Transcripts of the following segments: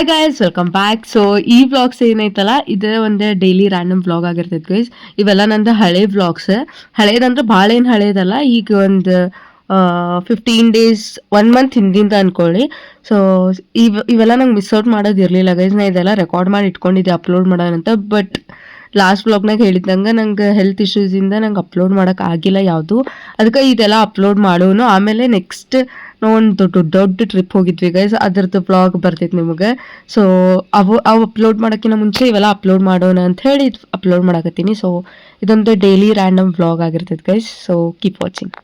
Hi guys welcome back so ಈ vlogs ಏನೈತಲ್ಲ ಇದೇ ಒಂದೇ ಡೈಲಿ ರ್ಯಾಂಡಮ್ ವ್ಲಾಗ್ ಆಗಿರ್ತೈತೆ ಗೈಸ್ ಇವೆಲ್ಲ ನಂದು ಹಳೆ ವ್ಲಾಗ್ಸ್ ಹಳೇದಂದ್ರೆ ಭಾಳ ಏನು ಹಳೇದಲ್ಲ, ಈಗ ಒಂದು ಫಿಫ್ಟೀನ್ ಡೇಸ್ ಒನ್ ಮಂತ್ ಹಿಂದಿಂದ ಅನ್ಕೊಳ್ಳಿ. ಸೊ ಇವ್, ಇವೆಲ್ಲ ನಂಗೆ ಮಿಸ್ ಔಟ್ ಮಾಡೋದು ಇರಲಿಲ್ಲ ಗೈಸ್ ನಾ ಇದೆಲ್ಲ ರೆಕಾರ್ಡ್ ಮಾಡಿ ಇಟ್ಕೊಂಡಿದ್ದೆ ಅಪ್ಲೋಡ್ ಮಾಡೋಣಂತ ಬಟ್ ಲಾಸ್ಟ್ ವ್ಲಾಗ್ನಾಗ ಹೇಳಿದಂಗೆ ನಂಗೆ ಹೆಲ್ತ್ ಇಶ್ಯೂಸಿಂದ ನಂಗೆ ಅಪ್ಲೋಡ್ ಮಾಡೋಕ್ಕಾಗಿಲ್ಲ ಯಾವುದು. ಅದಕ್ಕೆ ಇದೆಲ್ಲ ಅಪ್ಲೋಡ್ ಮಾಡೋನು, ಆಮೇಲೆ ನೆಕ್ಸ್ಟ್ ನಾವು ಒಂದು ದೊಡ್ಡ ದೊಡ್ಡ ಟ್ರಿಪ್ ಹೋಗಿದ್ವಿ ಗೈಸ್ ಅದ್ರದ್ದು ಬ್ಲಾಗ್ ಬರ್ತೈತೆ ನಿಮಗೆ. ಸೊ ಅವು ಅವು ಅಪ್ಲೋಡ್ ಮಾಡೋಕ್ಕಿಂತ ಮುಂಚೆ ಇವೆಲ್ಲ ಅಪ್ಲೋಡ್ ಮಾಡೋಣ ಅಂತ ಹೇಳಿ ಅಪ್ಲೋಡ್ ಮಾಡಕತ್ತೀನಿ. ಸೊ ಇದೊಂದು daily random blog ಆಗಿರ್ತೈತೆ guys so keep watching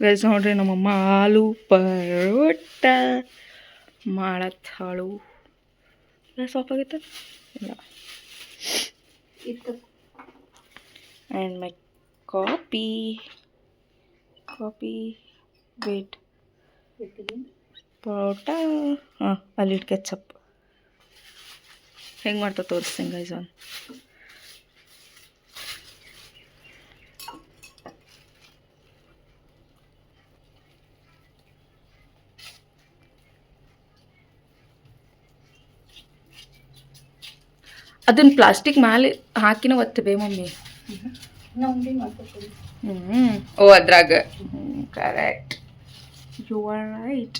guys ನೋಡ್ರಿ ನಮ್ಮಮ್ಮ ಆಲೂ ಪರೋಟ ಮಾಡತ್ತಾಳು ಸಾಫ್ ಆಗೈತೆ ಇಲ್ಲ. And my copy copy wait paratha ಹಾಂ ಅಲ್ಲಿ ಕೆಚಪ್ ಹೆಂಗೆ ಮಾಡ್ತಾ ತೋರಿಸ್ತೀನಿ ಗೈಸ್ ಒಂದು ಅದನ್ನ ಪ್ಲಾಸ್ಟಿಕ್ ಮ್ಯಾಲೆ ಹಾಕಿನ ಒತ್ತಬೇ ಮಮ್ಮಿ. ಹ್ಞೂ ಓ ಅದ್ರಾಗ ಕರೆಕ್ಟ್ ಯು ಆರ್ ರೈಟ್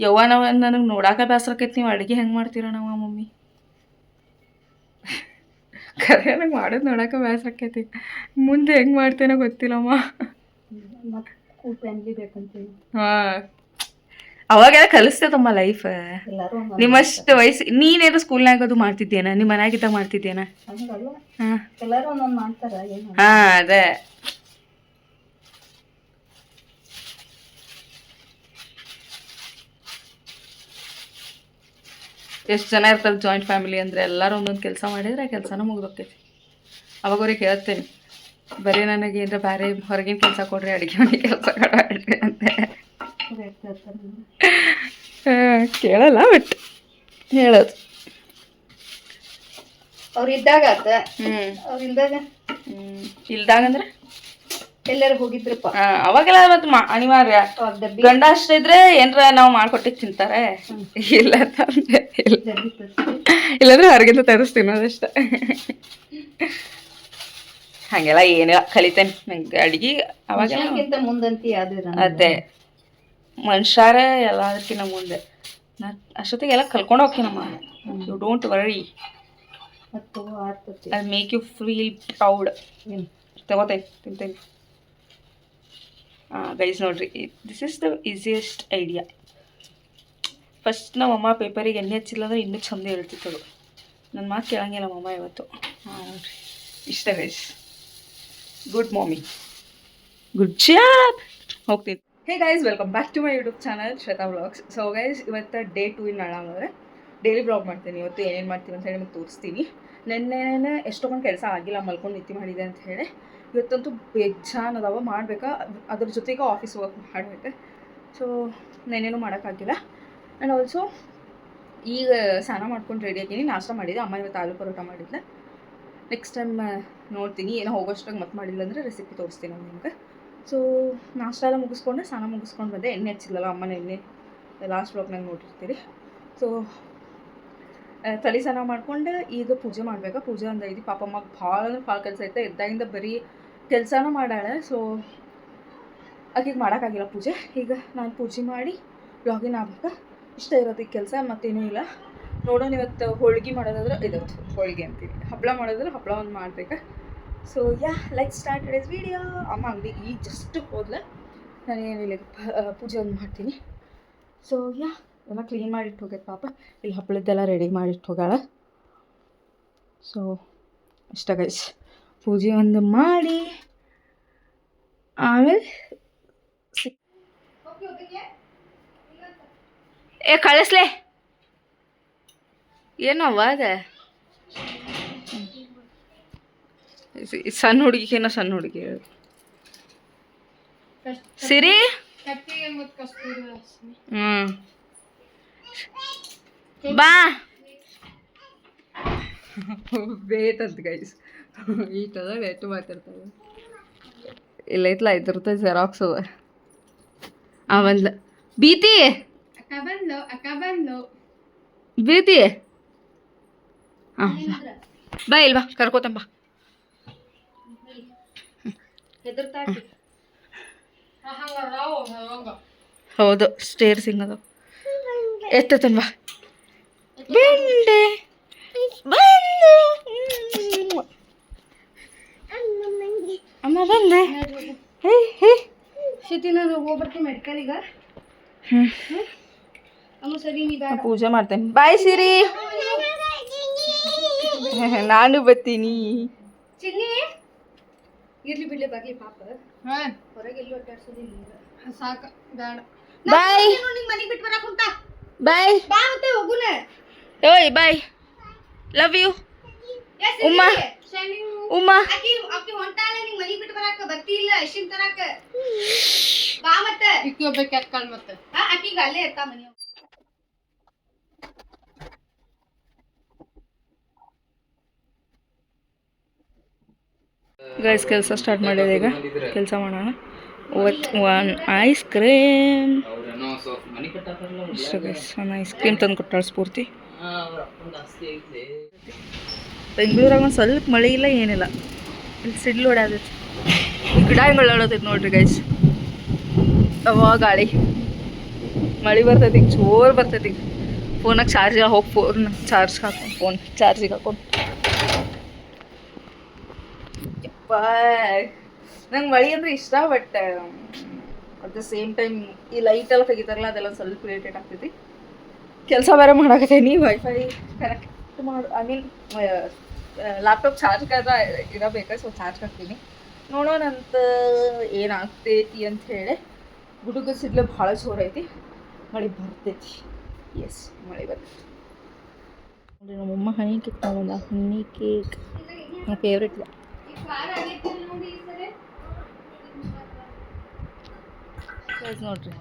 ಯವ್ವ ನಾವು ನನಗೆ ನೋಡಾಕ ಬೇಸರಕೈತಿ ನೀವು ಅಡುಗೆ ಹೆಂಗೆ ಮಾಡ್ತೀರ ನಾವು ಮಮ್ಮಿ ಕರೆ ನನಗೆ ಮಾಡೋದು ನೋಡಾಕ ಬೇಸರಕೈತಿ ಮುಂದೆ ಹೆಂಗೆ ಮಾಡ್ತೇನೋ ಗೊತ್ತಿಲ್ಲಮ್ಮ ಹಾಂ ಅವಾಗೆಲ್ಲ ಕಲಿಸ್ತೇತಮ್ಮ ಲೈಫ್ ನಿಮ್ಮಷ್ಟು ವಯಸ್ಸು ನೀನೇನು ಸ್ಕೂಲ್ನಾಗ ಅದು ಮಾಡ್ತಿದ್ದೇನ ನಿಮ್ಮ ಮನ್ಯಾಗಿದ್ದ ಮಾಡ್ತಿದ್ದೇನ ಹಾಂ. ಅದೇ. ಎಷ್ಟು ಜನ ಇರ್ತಾರೆ ಜಾಯಿಂಟ್ ಫ್ಯಾಮಿಲಿ ಅಂದರೆ ಎಲ್ಲರೂ ಒಂದೊಂದು ಕೆಲಸ ಮಾಡಿದ್ರೆ ಕೆಲಸನೂ ಮುಗಿದೋಗ್ತೈತಿ. ಅವಾಗ ಅವ್ರಿಗೆ ಹೇಳ್ತೇನೆ ಬರೀ ನನಗೆ ಏನರ ಬೇರೆ ಹೊರಗಿನ ಕೆಲಸ ಕೊಡ್ರಿ ಅಡುಗೆ ಮನೆ ಕೆಲಸ ಕೊಡ್ರಿ ಅಂತ. ಕೇಳಲ್ಲ ಬಟ್ ಹೇಳೋದು. ಅವ್ರು ಇದ್ದಾಗ ಆತ. ಅವ್ರು ಇಲ್ದಾಗ? ಇಲ್ದಾಗ ಇಲ್ದಾಗಂದ್ರೆ ಎಲ್ಲರೂ ಹೋಗಿದ್ರಪ್ಪ. ಅವಾಗೆಲ್ಲ ಮತ್ತೆ ಅನಿವಾರ್ಯ. ಗಂಡ ಅಷ್ಟೇ ಇದ್ರೆ ಏನ್ರ ನಾವು ಮಾಡ್ಕೊಟ್ಟಿಗೆ ತಿಂತಾರೆ. ಇಲ್ಲ ಅಂತಂದ್ರೆ ಇಲ್ಲಾಂದ್ರೆ ಹೊರಗಿಂದ ತರಿಸ್ತೀನಿ ತಿನ್ನೋದಷ್ಟ ಹಂಗೆಲ್ಲ ಏನಿಲ್ಲ. ಕಲಿತೇನೆ. ನಂಗೆ ಅಡಿಗೆ ಅವಾಗೆಲ್ಲ. ಮುಂದಂತಿ ಅದೇ. ಮನುಷ್ಯರ ಎಲ್ಲದಕ್ಕಿಂತ ಮುಂದೆ. ನಾ ಅಷ್ಟೊತ್ತಿಗೆ ಎಲ್ಲ ಕಲ್ಕೊಂಡು ಹೋಗ್ತೀನಮ್ಮ you don't worry I make you feel proud ತಗೋತೇನೆ ತಿಂತೇನೆ ಹಾಂ ಗೈಸ್ ನೋಡ್ರಿ this is the easiest idea first ನಮ್ಮ ಅಮ್ಮ ಪೇಪರಿಗೆ ಎಣ್ಣೆ ಹಚ್ಚಿಲ್ಲ ಅಂದ್ರೆ ಇನ್ನೂ ಚಂದ ಹೇಳ್ತಿತ್ತದು ನನ್ನ ಮಾತು ಕೇಳಂಗಿಲ್ಲ ಮಮ್ಮ ಇವತ್ತು. ಹಾಂ ನೋಡ್ರಿ. ಇಷ್ಟ guys good mummy good job ಹೋಗ್ತೀನಿ. Hey guys welcome back to my YouTube channel Shweta blogs so guys ಇವತ್ತು ಡೇ ಟು ಇನ್ ಅಂದರೆ ಡೈಲಿ ಬ್ಲಾಗ್ ಮಾಡ್ತೀನಿ. ಇವತ್ತು ಏನೇನು ಮಾಡ್ತೀವಿ ಅಂತ ಹೇಳಿ ನಿಮಗೆ ತೋರಿಸ್ತೀನಿ. ನೆನ್ನೆನೇ ಎಷ್ಟೊಂದು ಕೆಲಸ ಆಗಿಲ್ಲ, ಮಲ್ಕೊಂಡು ನಿತ್ತಿ ಮಾಡಿದೆ ಅಂತ ಹೇಳಿ. ಇವತ್ತಂತೂ ಬೇಜಾನ್ ಅದಾವ ಮಾಡಬೇಕಾ? ಅದ್ರ ಜೊತೆಗೆ ಆಫೀಸ್ ವರ್ಕ್ ಮಾಡಬೇಕು ಸೊ ನೆನ್ನೇನು ಮಾಡೋಕ್ಕಾಗಿಲ್ಲ. ಆ್ಯಂಡ್ ಆಲ್ಸೋ ಈಗ ಸ್ನಾನ ಮಾಡ್ಕೊಂಡು ರೆಡಿ ಆಗಿನಿ ನಾಷ್ಟ ಮಾಡಿದೆ. ಅಮ್ಮ ಇವತ್ತು ಆಲೂ ಪರೋಟ ಮಾಡಿದ್ದೆ ನೆಕ್ಸ್ಟ್ ಟೈಮ್ ನೋಡ್ತೀನಿ. ಏನೋ ಹೋಗೋಷ್ಟಾಗ ಮತ್ತೆ ಮಾಡಿಲ್ಲ ಅಂದರೆ ರೆಸಿಪಿ ತೋರಿಸ್ತೀನಿ ನಾನು ನಿಮ್ಗೆ. ಸೊ ನಾಷ್ಟ ಎಲ್ಲ ಮುಗಿಸ್ಕೊಂಡೆ, ಸ್ನಾನ ಮುಗಿಸ್ಕೊಂಡು ಬಂದೆ. ಎಣ್ಣೆ ಹಚ್ಚಿಲ್ಲಲ್ಲ ಅಮ್ಮನ ಎಣ್ಣೆ. ಲಾಸ್ಟ್ ಬ್ಲಾಗ್ನಾಗ ನೋಡಿರ್ತೀರಿ. ಸೊ ತಲೆ ಸ್ನಾನ ಮಾಡ್ಕೊಂಡು ಈಗ ಪೂಜೆ ಮಾಡ್ಬೇಕು. ಪೂಜೆ ಒಂದು ಪಾಪ ಅಮ್ಮಗೆ ಭಾಳ ಅಂದ್ರೆ ಭಾಳ ಕೆಲಸ ಐತೆ. ಇದ್ದಾಗಿಂದ ಬರೀ ಕೆಲಸನೂ ಮಾಡಾಳೆ. ಸೊ ಆಕೆಗೆ ಮಾಡೋಕ್ಕಾಗಿಲ್ಲ ಪೂಜೆ. ಈಗ ನಾನು ಪೂಜೆ ಮಾಡಿ ಲಾಗಿನ್ ಆಗ್ಬೇಕು. ಇಷ್ಟ ಇರೋದು ಈ ಕೆಲಸ, ಮತ್ತೇನೂ ಇಲ್ಲ. ನೋಡೋಣ ಇವತ್ತು ಹೋಳಿಗೆ ಮಾಡೋದಾದ್ರೆ ಇದು ಹೋಳಿಗೆ ಅಂತೀನಿ ಹಪ್ಪಳ ಮಾಡೋದ್ರೆ ಹಪ್ಪಳ ಒಂದು ಮಾಡ್ಬೇಕಾ. So yeah like start is video ಅಮ್ಮ ಅಂಗಡಿ ಈಗ ಜಸ್ಟ್ ಹೋದ್ಲೆ. ನಾನು ಏನಿಲ್ಲ ಪೂಜೆ ಒಂದು ಮಾಡ್ತೀನಿ. ಸೊ ಯಾ ಎಲ್ಲ ಕ್ಲೀನ್ ಮಾಡಿಟ್ಟು ಹೋಗ್ಯದ ಪಾಪ. ಇಲ್ಲಿ ಹಪ್ಪಳದ್ದೆಲ್ಲ ರೆಡಿ ಮಾಡಿಟ್ಟು ಹೋಗ್ಯಾಳ. ಸೊ ಇಷ್ಟ ಗೈಸ್ ಪೂಜೆ ಒಂದು ಮಾಡಿ. ಆಮೇಲೆ ಏ ಕಳಿಸ್ಲೇ. ಏನೋ ಅದ ಸಣ್ಣ ಹುಡುಗಿಗೇನೋ ಸಣ್ಣ ಹುಡುಗಿ. ಸಿರಿ? ಹ್ಮ್. ಬಾ. ವೇಟ್ ಅಂತ ಗೈಸ್ ಈಟದ ವೇಟ್ ಮಾತಾಡ್ತಾರೆ ಇಲ್ಲ ಐತ್ಲ ಇದ್ರದ್ದು ಜೆರಾಕ್ಸ್ ಅದ. ಆಮೇಲೆ ಬೀತಿ. ಬೀತಿ. ಹಾಂ. ಬಾ ಇಲ್ವಾ? ಕರ್ಕೋತಂಬ ಹೌದು ಸ್ಟೇರ್ ಸಿಂಗ್ ಅದು. ಎತ್ತ ಬೆಂಡೆ ಬಂದು. ಅಮ್ಮ ಬಂದೆ. ಹೇ ಹೇ. ಶಿತಿ ನಾನು ಹೋಗ್ಬರ್ತೀನಿ ಮೆಡ್ಕಲ್ ಈಗ. ಹ್ಮ್. ಅಮ್ಮ ಸರಿ ನೀ ನಾ ಪೂಜೆ ಮಾಡ್ತೇನೆ. ಬಾಯ್ ಸಿರಿ ನಾನು ಬರ್ತೀನಿ. ಚಿನ್ನಿ ಇರ್ಲಿ ಬಿಡ್ಲಿ ಬರ್ಲಿ ಪಾಪ. ಹೊರಗೆ ಎಲ್ಲಿ ಅಡ್ಡಾಡ್ಸೋದಿಲ್ಲ ಸಾಕ ಬೇಡ. ಬಾಯ್ ನಿಂಗೆ ಮನೆಗೆ ಬಿಟ್ಟು ಬರಕ್ ಕುಂತ ಬಾಯ್ ಬಾ ಮತ್ತೆ ಹೋಗುನ. ಓಯ್ ಬಾಯ್ ಲವ್ ಯು ಉಮ್ಮ ಉಮ್ಮ ಆಕಿ ಆಕಿ ಹೊಂಟಾಳ ನಿಂಗೆ ಮನೆಗೆ ಬಿಟ್ಟು ಬರಕ್ಕೆ ಬತ್ತಿ ಇಲ್ಲ ಅಶಿನ್ ತರಾಕ. ಬಾ ಮತ್ತೆ. ಇಕ್ಕಿ ಹೋಗ್ಬೇಕು ಅಕ್ಕಳ್ ಮತ್ತೆ. ಆಕಿಗೆ ಅಲ್ಲೇ ಇರ್ತಾ ಮನೆ ಗೈಸ್ ಕೆಲಸ ಸ್ಟಾರ್ಟ್ ಮಾಡಿದೆ ಈಗ. ಕೆಲಸ ಮಾಡೋಣ. ಒತ್ ಒನ್ ಐಸ್ ಕ್ರೀಮ್ ಇಷ್ಟು ಗೈಸ್ ಒಂದು ಐಸ್ ಕ್ರೀಮ್ ತಂದು ಕೊಟ್ಟಾಳ ಸ್ಫೂರ್ತಿ. ಬೆಂಗಳೂರಾಗ ಒಂದು ಸ್ವಲ್ಪ ಮಳೆ ಇಲ್ಲ, ಏನಿಲ್ಲ. ಇಲ್ಲಿ ಸಿಡ್ಲು ಹೊಡ್ಯಾದೈತಿ ಗಿಡ ಹಿಂಗೆ ಹೊಳ್ಳಾಡತೈತಿ ನೋಡ್ರಿ ಗೈಸ್ ಅವ ಗಾಳಿ. ಮಳೆ ಬರ್ತೈತಿ ಜೋರು ಬರ್ತೈತಿ ಫೋನಾಗ ಚಾರ್ಜಿಗೆ ಹೋಗಿ ಫೋನ್ ಚಾರ್ಜ್ ಹಾಕೊಂಡು ಫೋನ್ ಚಾರ್ಜಿಗೆ ಹಾಕೊಂಡು ನಂಗೆ ಮಳೆ ಅಂದ್ರೆ ಇಷ್ಟ but at the same time ಈ ಲೈಟ್ ಎಲ್ಲ ತೆಗಿತಾರಲ್ಲ, ಅದೆಲ್ಲ ಸ್ವಲ್ಪ ಇರಿಟೇಟ್ ಆಗ್ತೈತಿ. ಕೆಲಸ ಬೇರೆ ಮಾಡಾಕತ್ತೀನಿ ವೈಫೈ ಕನೆಕ್ಟ್ ಮಾಡಿ ಐ ಮೀನ್ ಲ್ಯಾಪ್ಟಾಪ್ ಚಾರ್ಜ್ ಕದ ಇರಬೇಕು ಸೊ ಚಾರ್ಜ್ ಹಾಕ್ತೀನಿ. ನೋಡೋಣಂತ ಏನಾಗ್ತೈತಿ ಅಂತ ಹೇಳಿ, ಗುಡುಗು ಸಿಡ್ಲು ಭಾಳ ಜೋರು ಐತಿ ಮಳೆ ಬರ್ತೈತಿ. ಎಸ್ ಮಳೆ ಬರ್ತೈತಿ. ನೋಡಿ ನಮ್ಮಮ್ಮ ಹನಿ ಕೇಕ್ ತಗೊಂಡ ಹನಿ ಕೇಕ್ ನನ್ನ ಫೇವ್ರೆಟ್ ಗೈಸ್ ನೋಡ್ರಿ.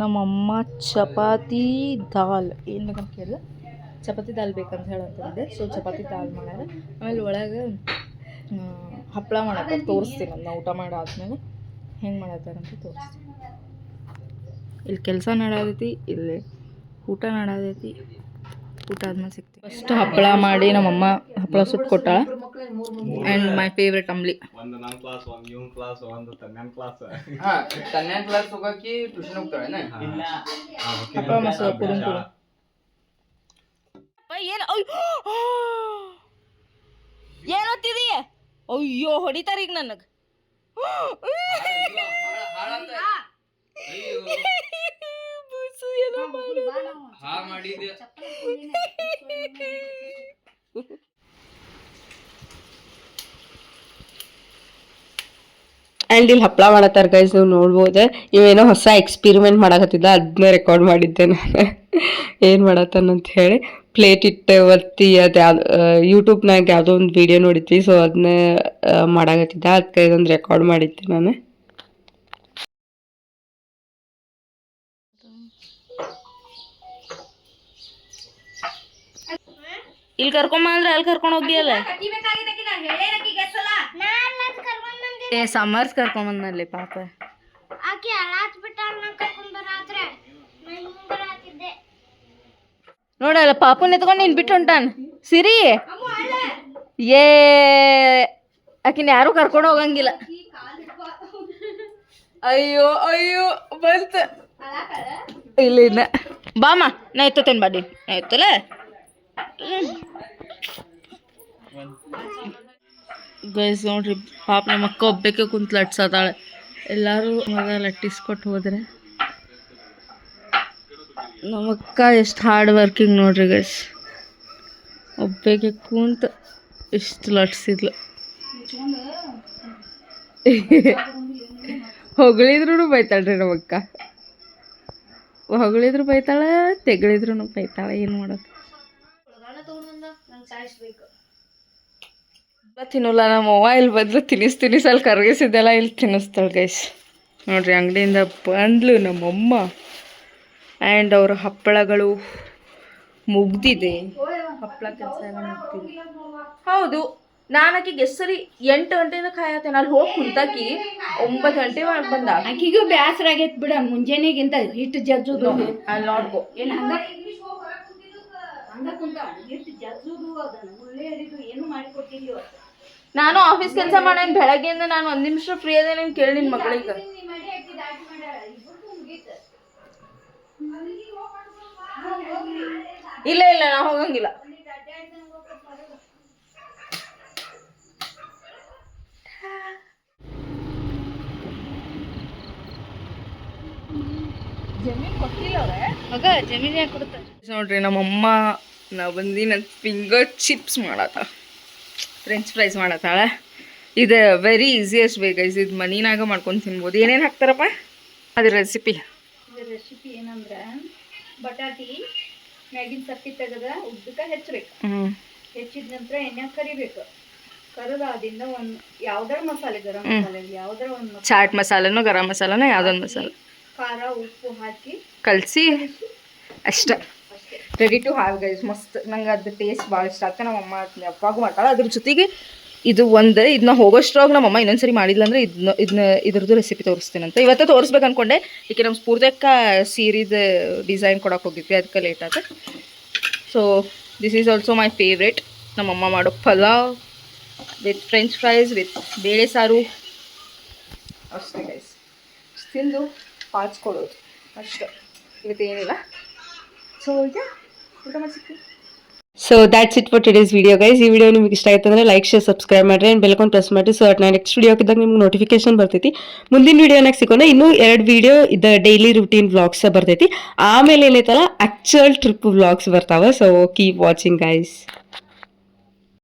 ನಮ್ಮಮ್ಮ ಚಪಾತಿ ದಾಲ್. ಏನು ಬೇಕಂತ ಕೇಳಿದ್ರೆ ಚಪಾತಿ ದಾಲ್ ಬೇಕಂತ ಹೇಳಂತಂದೆ ಸೊ ಚಪಾತಿ ದಾಲ್ ಮಾಡ್ಯಾರ. ಆಮೇಲೆ ಒಳಗೆ ಹಪ್ಪಳ ಮಾಡಕ ತೋರಿಸ್ತೀನಿ ಅದನ್ನ ಊಟ ಮಾಡಾದ್ಮೇಲೆ. ಹೆಂಗೆ ಮಾಡತ್ತಾರಂತ ತೋರಿಸ್ತೀನಿ. ಇಲ್ಲಿ ಕೆಲಸ ನಡೋದೈತಿ, ಇಲ್ಲಿ ಊಟ ನಡತೈತಿ ಊಟ ಆದ್ಮೇಲೆ ಸಿಗ್ತೀವಿ ಫಸ್ಟ್ ಹಪ್ಪಳ ಮಾಡಿ ನಮ್ಮಮ್ಮ ಹಪ್ಪಳ ಸುಟ್ಟು ಕೊಟ್ಟಾಳ ಆ್ಯಂಡ್ ಮೈ ಫೇವ್ರೆಟ್ ಅಂಬ್ಲಿ ಒಂದು ನನ್ನ ಕ್ಲಾಸ್ ಒಂದು ಇವನ್ ಕ್ಲಾಸ್ ಒಂದು ತನ್ನ ಕ್ಲಾಸ್ ಹಾ ಕನ್ಯಾ ಕ್ಲಾಸ್ ಹೋಗಕ್ಕೆ ಟ್ಯೂಷನ್ ಹೋಗ್ತಾಳೆ ಕುರುಮ್ ಕುರುಮ್ ಏನು ಏನು ಓದ್ತಿದೀಯ ಅಯ್ಯೋ ಹೊಡಿತಾರ ಈಗ ನನಗೆ ಹಾ ಮಾಡಿದ್ದೆ ಆ್ಯಂಡ್ ಇಲ್ಲಿ ಹಪ್ಪಳ ಮಾಡತ್ತಾರ ಗೈಸ್ ನೀವು ನೋಡ್ಬೋದು. ಇವೇನೋ ಹೊಸ ಎಕ್ಸ್ಪಿರಿಮೆಂಟ್ ಮಾಡಕತ್ತಿದ್ದ ಅದನ್ನ ರೆಕಾರ್ಡ್ ಮಾಡಿದ್ದೆ ನಾನು. ಏನು ಮಾಡತ್ತಾನಂತ ಹೇಳಿ ಪ್ಲೇಟ್ ಇಟ್ಟೆ ಒತ್ತಿ ಅದು ಯಾವ್ದು ಯೂಟ್ಯೂಬ್ನಾಗ ಯಾವುದೋ ಒಂದು ವಿಡಿಯೋ ನೋಡಿದ್ವಿ ಸೊ ಅದನ್ನ ಮಾಡಾಕತ್ತಿದ್ದ. ಅದಕ್ಕೆ ಇದೊಂದು ರೆಕಾರ್ಡ್ ಮಾಡಿದ್ದೆ ನಾನು. ಇಲ್ಲಿ ಕರ್ಕೊಂಬ ಅಂದ್ರೆ ಅಲ್ಲಿ ಕರ್ಕೊಂಡು ಹೋಗಿಯಲ್ಲ ಏ ಸಮರ್ಸ್ ಕರ್ಕೊಂಬಂದಲ್ಲಿ ಪಾಪ. ಆಕಿ ಅಳಾತ್ ಬಿಟ್ಟಾಳ ನೋಡಲ್ಲ ಪಾಪು ನಿತ್ಕೊಂಡು ನೀನು ಬಿಟ್ಟು ಹೊಂಟಾನ. ಸಿರಿ. ಏ ಆಕಿನ ಯಾರು ಕರ್ಕೊಂಡು ಹೋಗಂಗಿಲ್ಲ. ಅಯ್ಯೋ ಅಯ್ಯೋ ಬಂತ. ಇಲ್ಲ ಇಲ್ಲ ಬಾಮ ನಾ ಎತ್ತತೇನೆ ಬಾಡಿ ನಾ ಎತ್ತಲ್ಲ ಗೈಸ್ ನೋಡ್ರಿ, ಪಾಪ ನಮ್ಮ ಅಕ್ಕ ಒಬ್ಬಕ್ಕೆ ಕುಂತು ಲಟ್ಸತಾಳೆ ಎಲ್ಲರೂ ಮಗ ಲಟ್ಟಿಸ್ಕೊಟ್ಟು ಹೋದ್ರೆ. ನಮ್ಮಕ್ಕ ಎಷ್ಟು ಹಾರ್ಡ್ ವರ್ಕಿಂಗ್ ನೋಡ್ರಿ ಗೈಸ್. ಒಬ್ಬಕ್ಕೆ ಕುಂತ ಇಷ್ಟು ಲಟ್ಸಿದ್ಲು. ಹೊಗಳಿದ್ರು ಬೈತಾಳ್ರಿ ನಮ್ಮ ಅಕ್ಕ. ಹೊಗಳಿದ್ರು ಬೈತಾಳೆ ತೆಗಳಿದ್ರು ಬೈತಾಳೆ, ಏನು ಮಾಡೋದು? ತಿನ್ನಲ್ಲ ನಮ್ಮ ಅವ್ವ ಇಲ್ಲಿ ಬದಲು ತಿನ್ನಿಸ್ ತಿನ್ನಿಸಲ್ಲಿ ಕರಗಿಸಿದ್ದೆಲ್ಲ ಇಲ್ಲಿ ತಿನ್ನಿಸ್ತಾಳೆ ಗೈಸ್ ನೋಡ್ರಿ ಅಂಗಡಿಯಿಂದ ಬಂದ್ಲು ನಮ್ಮಮ್ಮ. ಆ್ಯಂಡ್ ಅವರ ಹಪ್ಪಳಗಳು ಮುಗ್ದಿದೆ. ಹಪ್ಪಳ ಕೆಲಸ ಎಲ್ಲ ಮುಗ್ದಿದೆ. ಹೌದು ನಾನು ಆಕಿಗೆ ಎಷ್ಟು ಸರಿ ಎಂಟು ಗಂಟೆಯಿಂದ ಕಾಯತ್ತೇನೆ ಅಲ್ಲಿ ಹೋಗಿ ಕುಂತಾಕಿ ಒಂಬತ್ತು ಗಂಟೆ ಮಾಡಿ ಬಂದ. ಆಕಿಗೂ ಬೇಸರ ಆಗೈತ್ ಬಿಡ ಮುಂಜಾನೆಗಿಂತ ಹಿಟ್ಟು ಜಜ್ಜು ಅಲ್ಲಿ ಗೋ ಏನ್ ಹಂಗ? ಹಂಗ ಕುಂತ ಹಿಟ್ಟು ಜಜ್ಜುದು ಅದನ್ನ ಮುಳ್ಳೆ ಹರಿದು ಏನು ಮಾಡಿಕೊಟ್ಟಿಲ್ಲ ಇವತ್ತು ನಾನು ಆಫೀಸ್ ಕೆಲಸ ಮಾಡೋಣ ಬೆಳಗ್ಗೆಯಿಂದ ನಾನು ಒಂದ್ ನಿಮಿಷ ಫ್ರೀ ಅದೇನೆ ಕೇಳಿ ನಿನ್ ಮಗಳಿಗೆ. ಮಾಡಿ ಆಕಿ ದಾಟಿ ಮಾಡ್ಯಾಳ ಇಬ್ಬರು ಮುಗೀತು. ಇಲ್ಲ ಇಲ್ಲ ನಾ ಹೋಗಂಗಿಲ್ಲ. ಜಮೀನ್ ಕೊಟ್ಟಿಲ್ಲ ಅವ್ರೆ? ಮಗ ಜಮೀನ್ ಯಾಕೆ ಕೊಡ್ತಾರೆ ನೋಡ್ರಿ ನಮ್ಮಮ್ಮ ನಾ ಬಂದು ನನ್ನ ಫಿಂಗರ್ ಚಿಪ್ಸ್ ಮಾಡತ್ತ ಫ್ರೆಂಚ್ ಫ್ರೈಸ್ ಮಾಡತ್ತಾಳೆ ಇದು ವೆರಿ ಈಸಿಯೆಸ್ಟ್ ಗೈಸ್ ಇದು ಮನಿನಾಗ ಮಾಡ್ಕೊಂಡು ತಿನ್ಬೋದು. ಏನೇನು ಹಾಕ್ತಾರಪ್ಪ? ಅದ್ರ ರೆಸಿಪಿ ರೆಸಿಪಿ ಏನಂದ್ರೆ ಬಟಾಟಿ ಮ್ಯಾಗಿನ ಸಪ್ಪಿ ತೆಗೆದ ಉದ್ದಕ್ಕ ಹೆಚ್ಚಬೇಕು. ಹೆಚ್ಚಿದ ನಂತರ ಎಣ್ಣೆ ಕರಿಬೇಕು. ಕರದಾದಿಂದ ಒಂದು ಯಾವ್ದಾರ ಮಸಾಲೆ ಗರಂ. ಮಸಾಲೆ ಯಾವ್ದಾರ ಒಂದು ಚಾಟ್ ಮಸಾಲೆನೋ ಗರಂ ಮಸಾಲನೋ ಯಾವುದೊಂದು ಮಸಾಲ. ಖಾರ ಉಪ್ಪು ಹಾಕಿ ಕಲಸಿ. ಅಷ್ಟೇ. ರೆಡಿ ಟು ಹ್ಯಾವ್ ಗೈಸ್ ಮಸ್ತ್. ನಂಗೆ ಅದು ಟೇಸ್ಟ್ ಭಾಳ ಇಷ್ಟ. ಆಗ್ತದೆ ನಮ್ಮ ಅಮ್ಮ ಯಾವಾಗೂ ಮಾಡ್ತಾಳೆ. ಅದ್ರ ಜೊತೆಗೆ ಇದು ಒಂದು ಇದನ್ನ ಹೋಗೋಷ್ಟ್ರಾಗ ನಮ್ಮ ಅಮ್ಮ ಇನ್ನೊಂದ್ಸರಿ ಮಾಡಿಲ್ಲ ಅಂದ್ರೆ ಇದನ್ನ ಇದನ್ನ ಇದ್ರದ್ದು ರೆಸಿಪಿ ತೋರಿಸ್ತೀನಂತ ಇವತ್ತು ತೋರಿಸ್ಬೇಕು ಅನ್ಕೊಂಡೆ. ಈಗ ನಮ್ಮ ಸ್ಫೂರ್ತಿಯಕ್ಕ ಸೀರಿದ ಡಿಸೈನ್ ಕೊಡಕ್ಕೆ ಹೋಗಿದ್ವಿ. ಅದಕ್ಕೆ ಲೇಟ್ ಆಯ್ತು so this is also my favourite ನಮ್ಮಮ್ಮ ಮಾಡೋ pulao with French fries with ಬೇಳೆ ಸಾರು. ಅಷ್ಟೇ ಗೈಸ್ ತಿಂದು, ಪಾಚ್ಕೊಳ್ಳೋದು. ಅಷ್ಟೇ. ಇವತ್ತೇನಿಲ್ಲ. ಸೊ ಈಗ so that's it for today's video guys ಈ ವಿಡಿಯೋ ನಿಮಗೆ ಇಷ್ಟ ಆಯ್ತು ಲೈಕ್ ಶೇರ್ ಸಬ್ಸ್ಕ್ರೈಬ್ ಮಾಡಿರಿ. ಆ್ಯಂಡ್ ಬೆಲ್ಕೊಂಡು ಪ್ರೆಸ್ ಮಾಡಿ ಸೊ ನಾನು ನೆಕ್ಸ್ಟ್ ವಿಡಿಯೋ ಹಾಕಿದಾಗ ನಿಮ್ಗೆ ನೋಟಿಫಿಕೇಶನ್ ಬರ್ತೈತಿ. ಮುಂದಿನ ವಿಡಿಯೋನಾಗ ಸಿಗೋಣ. ಇನ್ನೂ ಎರಡು ವಿಡಿಯೋ ಇದು ಡೈಲಿ ರುಟೀನ್ ವ್ಲಾಗ್ಸ್ ಬರ್ತೈತಿ. ಆಮೇಲೆ ಏನೈತಲ್ಲ ಆ್ಯಕ್ಚುಯಲ್ ಟ್ರಿಪ್ ವ್ಲಾಗ್ಸ್ ಬರ್ತಾವೆ. So keep watching guys